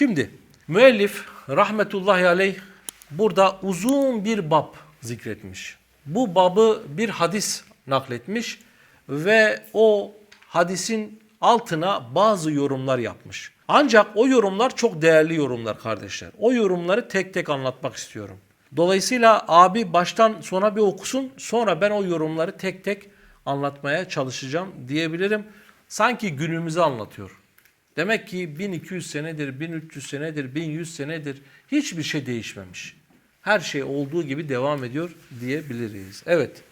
Şimdi müellif rahmetullahi aleyh burada uzun bir bab zikretmiş. Bu babı bir hadis nakletmiş ve o hadisin altına bazı yorumlar yapmış. Ancak o yorumlar çok değerli yorumlar kardeşler. O yorumları tek tek anlatmak istiyorum. Dolayısıyla abi baştan sona bir okusun sonra ben o yorumları tek tek anlatmaya çalışacağım diyebilirim. Sanki günümüzü anlatıyor. Demek ki 1200 senedir, 1300 senedir, 1100 senedir hiçbir şey değişmemiş. Her şey olduğu gibi devam ediyor diyebiliriz. Evet.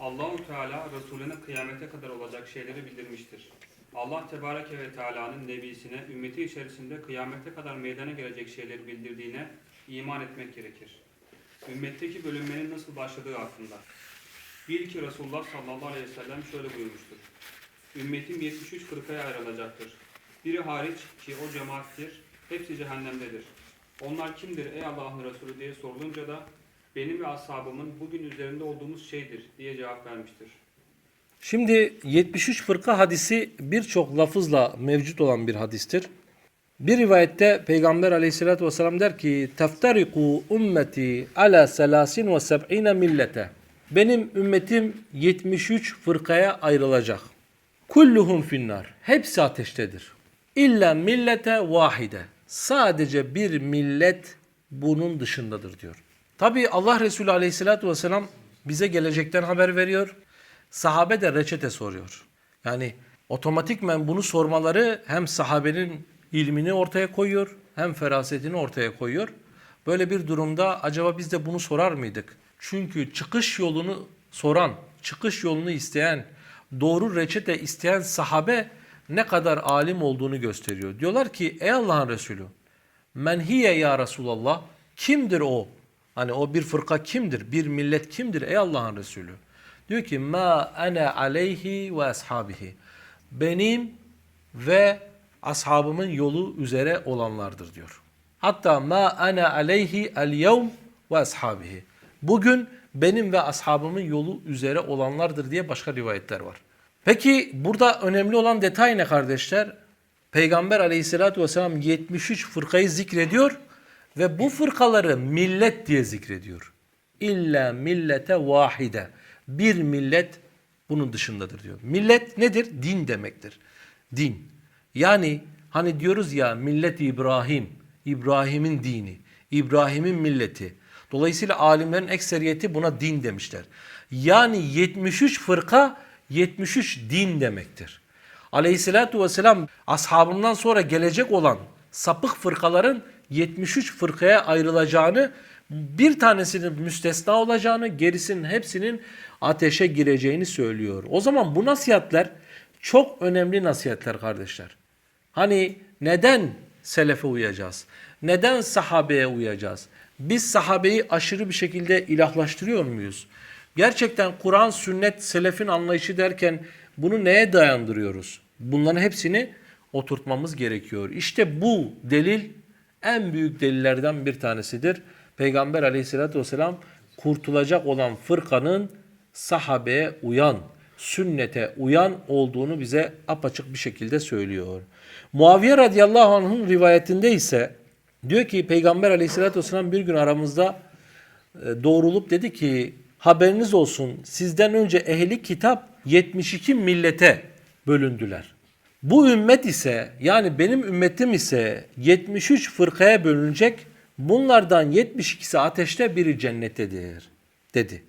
Allahu Teala Resulüne kıyamete kadar olacak şeyleri bildirmiştir. Allah Tebareke ve Teala'nın nebisine ümmeti içerisinde kıyamete kadar meydana gelecek şeyleri bildirdiğine iman etmek gerekir. Ümmetteki bölünmenin nasıl başladığı hakkında. Bil ki Resulullah sallallahu aleyhi ve sellem şöyle buyurmuştur. Ümmetim 73 fırkaya ayrılacaktır. Biri hariç ki o cemaattir, hepsi cehennemdedir. Onlar kimdir ey Allah'ın Resulü diye sorulunca da benim ve ashabımın bugün üzerinde olduğumuz şeydir diye cevap vermiştir. Şimdi 73 fırka hadisi birçok lafızla mevcut olan bir hadistir. Bir rivayette Peygamber aleyhissalatü vesselam der ki teftariku ümmeti ala selasin ve seb'ine millete. Benim ümmetim 73 fırkaya ayrılacak. Kulluhum finnar. Hepsi ateştedir. İlla millete vahide. Sadece bir millet bunun dışındadır diyor. Tabi Allah Resulü aleyhissalatü vesselam bize gelecekten haber veriyor. Sahabe de reçete soruyor. Yani otomatikmen bunu sormaları hem sahabenin ilmini ortaya koyuyor hem ferasetini ortaya koyuyor. Böyle bir durumda acaba biz de bunu sorar mıydık? Çünkü çıkış yolunu soran, çıkış yolunu isteyen, doğru reçete isteyen sahabe ne kadar alim olduğunu gösteriyor. Diyorlar ki ey Allah'ın Resulü men hiye ya Resulallah kimdir o? Hani o bir fırka kimdir? Bir millet kimdir ey Allah'ın Resulü? Diyor ki ma ana aleyhi ve ashabihi. Benim ve ashabımın yolu üzere olanlardır diyor. Hatta ma ana aleyhi el yevm ve ashabihi. Bugün benim ve ashabımın yolu üzere olanlardır diye başka rivayetler var. Peki burada önemli olan detay ne kardeşler? Peygamber aleyhissalatü vesselam 73 fırkayı zikrediyor ve bu fırkaları millet diye zikrediyor. İlla millete vahide. Bir millet bunun dışındadır diyor. Millet nedir? Din demektir. Din. Yani hani diyoruz ya millet İbrahim, İbrahim'in dini, İbrahim'in milleti. Dolayısıyla alimlerin ekseriyeti buna din demişler. Yani 73 fırka 73 din demektir. Aleyhissalatu vesselam ashabından sonra gelecek olan sapık fırkaların 73 fırkaya ayrılacağını, bir tanesinin müstesna olacağını, gerisinin hepsinin ateşe gireceğini söylüyor. O zaman bu nasihatler çok önemli nasihatler kardeşler. Hani neden selefe uyacağız? Neden sahabeye uyacağız? Biz sahabeyi aşırı bir şekilde ilahlaştırıyor muyuz? Gerçekten Kur'an, sünnet, selefin anlayışı derken bunu neye dayandırıyoruz? Bunların hepsini oturtmamız gerekiyor. İşte bu delil en büyük delillerden bir tanesidir. Peygamber aleyhissalatü vesselam kurtulacak olan fırkanın sahabeye uyan, sünnete uyan olduğunu bize apaçık bir şekilde söylüyor. Muaviye radıyallahu anh'ın rivayetinde ise diyor ki Peygamber aleyhissalatü vesselam bir gün aramızda e, doğrulup dedi ki haberiniz olsun sizden önce ehli kitap 72 millete bölündüler. Bu ümmet ise yani benim ümmetim ise 73 fırkaya bölünecek. Bunlardan 72'si ateşte biri cennettedir dedi.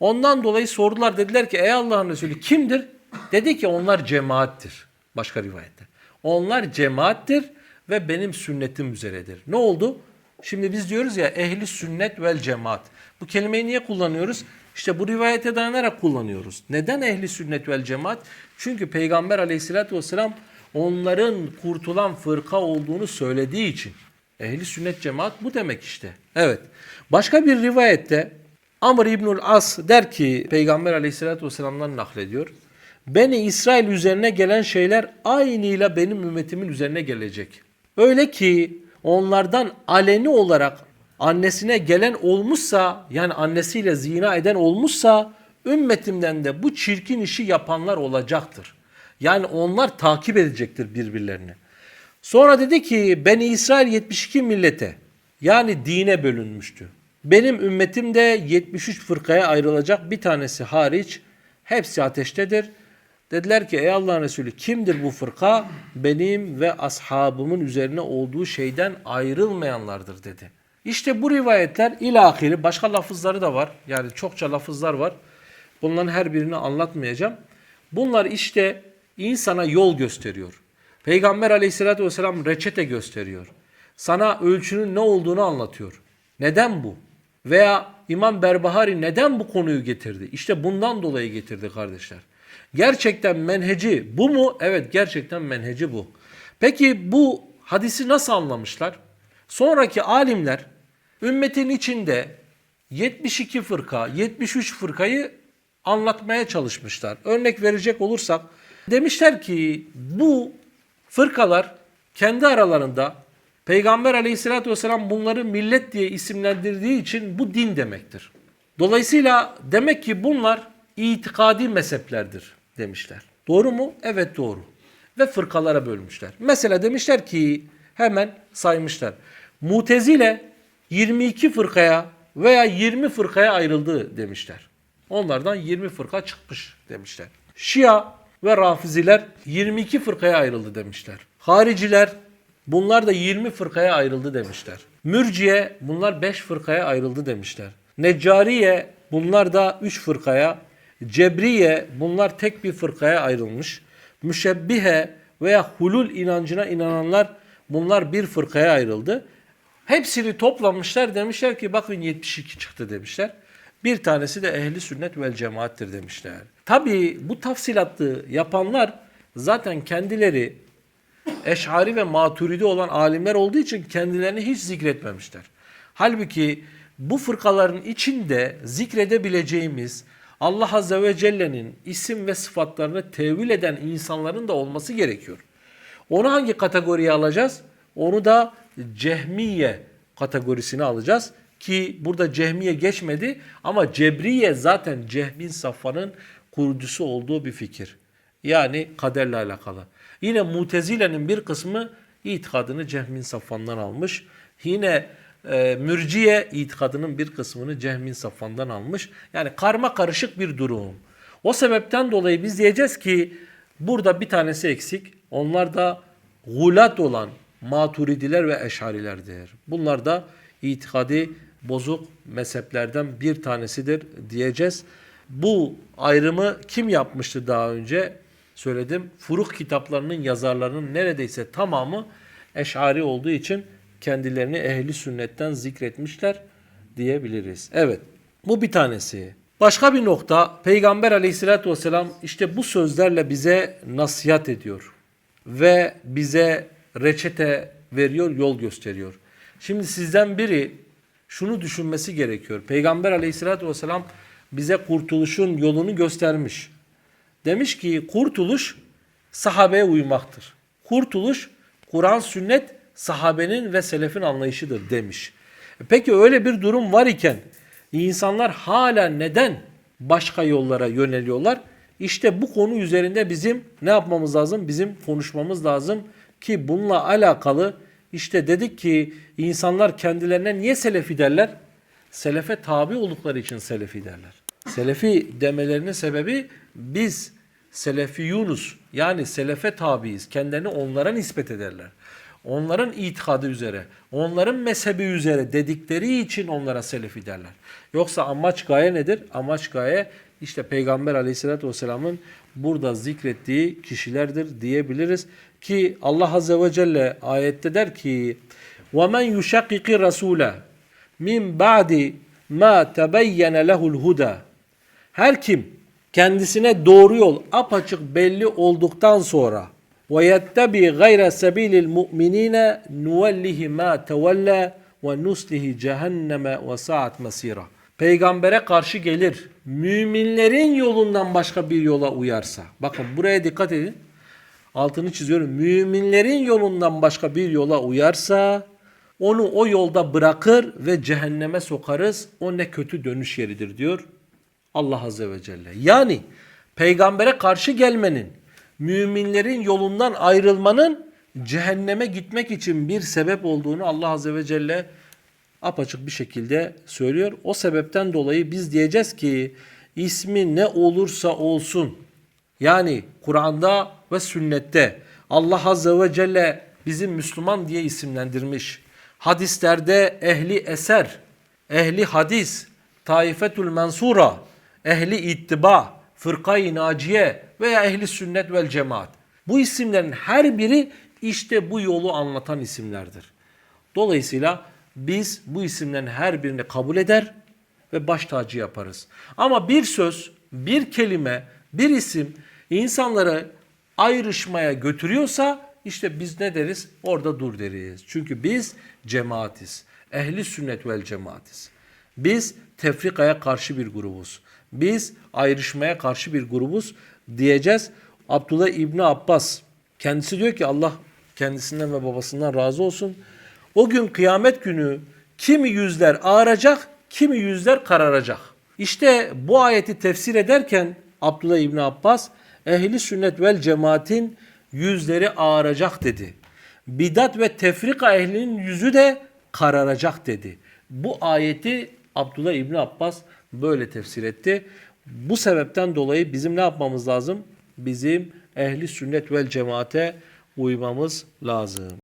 Ondan dolayı sordular dediler ki ey Allah'ın Resulü kimdir? Dedi ki onlar cemaattir. Başka rivayette. Onlar cemaattir ve benim sünnetim üzeredir. Ne oldu? Şimdi biz diyoruz ya ehli sünnet vel cemaat. Bu kelimeyi niye kullanıyoruz? İşte bu rivayete dayanarak kullanıyoruz. Neden ehli sünnet vel cemaat? Çünkü Peygamber aleyhissalatü vesselam onların kurtulan fırka olduğunu söylediği için. Ehli sünnet cemaat bu demek işte. Evet. Başka bir rivayette Amr İbnül As der ki Peygamber aleyhissalatü vesselam'dan naklediyor. Beni İsrail üzerine gelen şeyler aynıyla benim ümmetimin üzerine gelecek. Öyle ki onlardan aleni olarak annesine gelen olmuşsa yani annesiyle zina eden olmuşsa ümmetimden de bu çirkin işi yapanlar olacaktır. Yani onlar takip edecektir birbirlerini. Sonra dedi ki Beni İsrail 72 millete yani dine bölünmüştü. Benim ümmetim de 73 fırkaya ayrılacak bir tanesi hariç hepsi ateştedir. Dediler ki ey Allah'ın Resulü kimdir bu fırka? Benim ve ashabımın üzerine olduğu şeyden ayrılmayanlardır dedi. İşte bu rivayetler ilahiri başka lafızları da var. Yani çokça lafızlar var. Bunların her birini anlatmayacağım. Bunlar işte insana yol gösteriyor. Peygamber aleyhissalatü vesselam reçete gösteriyor. Sana ölçünün ne olduğunu anlatıyor. Neden bu? Veya İmam Berbahari neden bu konuyu getirdi? İşte bundan dolayı getirdi kardeşler. Gerçekten menheci bu mu? Evet gerçekten menheci bu. Peki bu hadisi nasıl anlamışlar? Sonraki alimler ümmetin içinde 72 fırka, 73 fırkayı anlatmaya çalışmışlar. Örnek verecek olursak demişler ki bu fırkalar kendi aralarında Peygamber aleyhissalatü vesselam bunları millet diye isimlendirdiği için bu din demektir. Dolayısıyla demek ki bunlar itikadi mezheplerdir demişler. Doğru mu? Evet doğru. Ve fırkalara bölmüşler. Mesela demişler ki hemen saymışlar. Mutezile 22 fırkaya veya 20 fırkaya ayrıldı demişler. Onlardan 20 fırka çıkmış demişler. Şia ve Rafiziler 22 fırkaya ayrıldı demişler. Hariciler bunlar da 20 fırkaya ayrıldı demişler. Mürciye bunlar 5 fırkaya ayrıldı demişler. Neccariye bunlar da 3 fırkaya, Cebriye bunlar tek bir fırkaya ayrılmış. Müşebbihe veya hulul inancına inananlar bunlar bir fırkaya ayrıldı. Hepsini toplamışlar demişler ki bakın 72 çıktı demişler. Bir tanesi de ehli sünnet vel cemaattir demişler. Tabii bu tafsilatı yapanlar zaten kendileri Eş'ari ve Maturidi olan alimler olduğu için kendilerini hiç zikretmemişler. Halbuki bu fırkaların içinde zikredebileceğimiz Allah Azze ve Celle'nin isim ve sıfatlarını tevil eden insanların da olması gerekiyor. Onu hangi kategoriye alacağız? Onu da Cehmiye kategorisine alacağız. Ki burada Cehmiye geçmedi ama Cebriye zaten Cehmin Safvan'ın kurucusu olduğu bir fikir. Yani kaderle alakalı. Yine Mutezile'nin bir kısmı itikadını Cehmin Safvan'dan almış. Yine e, Mürciye itikadının bir kısmını Cehmin Safvan'dan almış. Yani karma karışık bir durum. O sebepten dolayı biz diyeceğiz ki burada bir tanesi eksik. Onlar da gulat olan maturidiler ve eşarilerdir. Bunlar da itikadi bozuk mezheplerden bir tanesidir diyeceğiz. Bu ayrımı kim yapmıştı daha önce? Söyledim. Furuk kitaplarının yazarlarının neredeyse tamamı eşari olduğu için kendilerini ehli sünnetten zikretmişler diyebiliriz. Evet. Bu bir tanesi. Başka bir nokta Peygamber aleyhissalatü vesselam işte bu sözlerle bize nasihat ediyor. Ve bize reçete veriyor, yol gösteriyor. Şimdi sizden biri şunu düşünmesi gerekiyor. Peygamber aleyhissalatü vesselam bize kurtuluşun yolunu göstermiş. Demiş ki kurtuluş sahabeye uymaktır. Kurtuluş Kur'an, sünnet sahabenin ve selefin anlayışıdır demiş. E Peki öyle bir durum var iken insanlar hala neden başka yollara yöneliyorlar? İşte bu konu üzerinde bizim ne yapmamız lazım? Bizim konuşmamız lazım ki bununla alakalı işte dedik ki insanlar kendilerine niye selefi derler? Selefe tabi oldukları için selefi derler. Selefi demelerinin sebebi biz selefiyunuz yani selefe tabiiz. Kendilerini onlara nispet ederler. Onların itikadı üzere, onların mezhebi üzere dedikleri için onlara selefi derler. Yoksa amaç gaye nedir? Amaç gaye işte Peygamber aleyhissalatü vesselamın burada zikrettiği kişilerdir diyebiliriz. Ki Allah azze ve celle ayette der ki وَمَنْ يُشَقِّقِ الرَّسُولَ min ba'di ma tebeyyene lehul huda. Her kim kendisine doğru yol apaçık belli olduktan sonra ve yettebi gayre sebilil mu'minine nuvellihi ma tevella ve nuslihi cehenneme ve saat masira. Peygambere karşı gelir. Müminlerin yolundan başka bir yola uyarsa. Bakın buraya dikkat edin. Altını çiziyorum. Müminlerin yolundan başka bir yola uyarsa onu o yolda bırakır ve cehenneme sokarız. O ne kötü dönüş yeridir diyor Allah Azze ve Celle. Yani peygambere karşı gelmenin, müminlerin yolundan ayrılmanın cehenneme gitmek için bir sebep olduğunu Allah Azze ve Celle apaçık bir şekilde söylüyor. O sebepten dolayı biz diyeceğiz ki ismi ne olursa olsun yani Kur'an'da ve sünnette Allah Azze ve Celle bizi Müslüman diye isimlendirmiş. Hadislerde ehli eser, ehli hadis, taifetül mensura, ehli ittiba, fırkayı naciye veya ehli sünnet vel cemaat. Bu isimlerin her biri işte bu yolu anlatan isimlerdir. Dolayısıyla biz bu isimlerin her birini kabul eder ve baş tacı yaparız. Ama bir söz, bir kelime, bir isim insanları ayrışmaya götürüyorsa işte biz ne deriz? Orada dur deriz. Çünkü biz cemaatiz. Ehli sünnet vel cemaatiz. Biz tefrikaya karşı bir grubuz. Biz ayrışmaya karşı bir grubuz diyeceğiz. Abdullah İbni Abbas kendisi diyor ki Allah kendisinden ve babasından razı olsun. O gün kıyamet günü kimi yüzler ağaracak, kimi yüzler kararacak. İşte bu ayeti tefsir ederken Abdullah İbni Abbas ehli sünnet vel cemaatin yüzleri ağaracak dedi. Bidat ve tefrika ehlinin yüzü de kararacak dedi. Bu ayeti Abdullah İbni Abbas böyle tefsir etti. Bu sebepten dolayı bizim ne yapmamız lazım? Bizim ehli sünnet vel cemaate uymamız lazım.